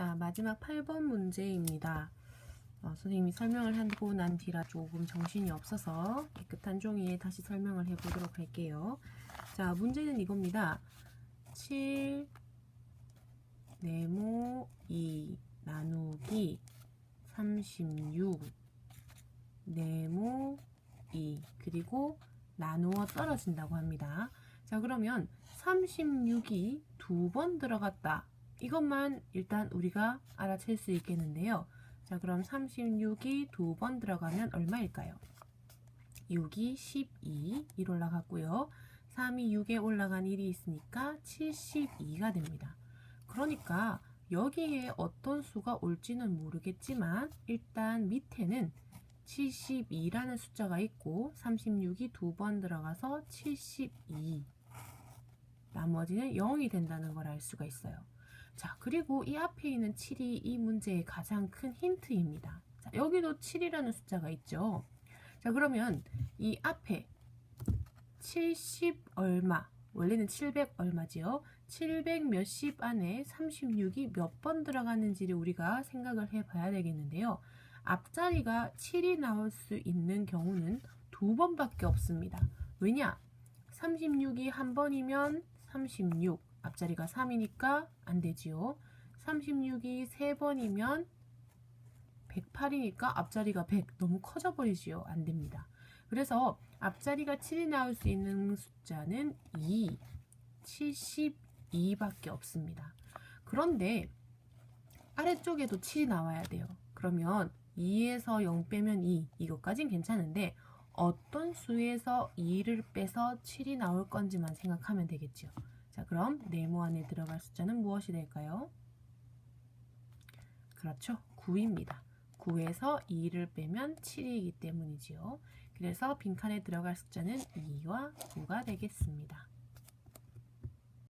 자, 마지막 8번 문제입니다. 어, 선생님이 설명을 하고 난 뒤라 조금 정신이 없어서 깨끗한 종이에 다시 설명을 해보도록 할게요. 자, 문제는 이겁니다. 7 네모 2 나누기 36 네모 2 그리고 나누어 떨어진다고 합니다. 자, 그러면 36이 두 번 들어갔다. 이것만 일단 우리가 알아챌 수 있겠는데요. 자, 그럼 36이 두 번 들어가면 얼마일까요? 6이 12, 1 올라갔고요. 3이 6에 올라간 1이 있으니까 72가 됩니다. 그러니까 여기에 어떤 수가 올지는 모르겠지만 일단 밑에는 72라는 숫자가 있고 36이 두 번 들어가서 72 나머지는 0이 된다는 걸 알 수가 있어요. 자, 그리고 이 앞에 있는 7이 이 문제의 가장 큰 힌트입니다. 자, 여기도 7이라는 숫자가 있죠. 자, 그러면 이 앞에 70 얼마, 원래는 700 얼마지요? 700 몇십 안에 36이 몇 번 들어가는지를 우리가 생각을 해 봐야 되겠는데요. 앞자리가 7이 나올 수 있는 경우는 두 번밖에 없습니다. 왜냐? 36이 한 번이면 36, 앞자리가 3이니까 안 되지요. 36이 세 번이면 108이니까 앞자리가 100 너무 커져 버리지요. 안 됩니다. 그래서 앞자리가 7이 나올 수 있는 숫자는 2, 72밖에 없습니다. 그런데 아래쪽에도 7이 나와야 돼요. 그러면 2에서 0 빼면 2 이것까진 괜찮은데 어떤 수에서 2를 빼서 7이 나올 건지만 생각하면 되겠죠. 자, 그럼 네모 안에 들어갈 숫자는 무엇이 될까요? 그렇죠. 9입니다. 9에서 2를 빼면 7이기 때문이지요. 그래서 빈칸에 들어갈 숫자는 2와 9가 되겠습니다.